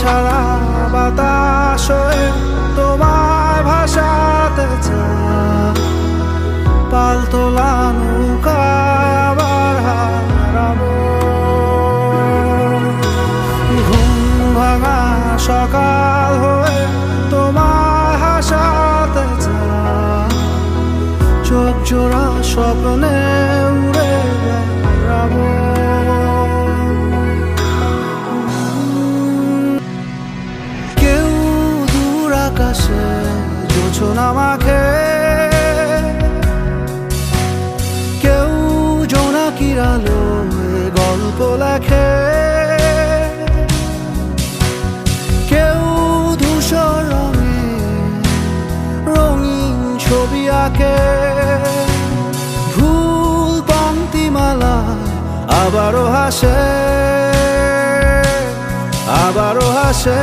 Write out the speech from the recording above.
ছাড়া বাতাস তোমায় ভাসাতে চায়। পালতোলা নৌকায় আবার হারাবো। ঘুম ভাঙা সকাল হয়ে তোমায় হাসাতে চায়। চোখ জোড়া স্বপ্নে আকাশে জোছনা মাখে কেউ জোনাকির আলোয় গল্প লেখে। কেউ ধূসর রঙে রঙিন ছবি আঁকে। ভুল পংক্তিমালা আবারও হাসে আবারও হাসে।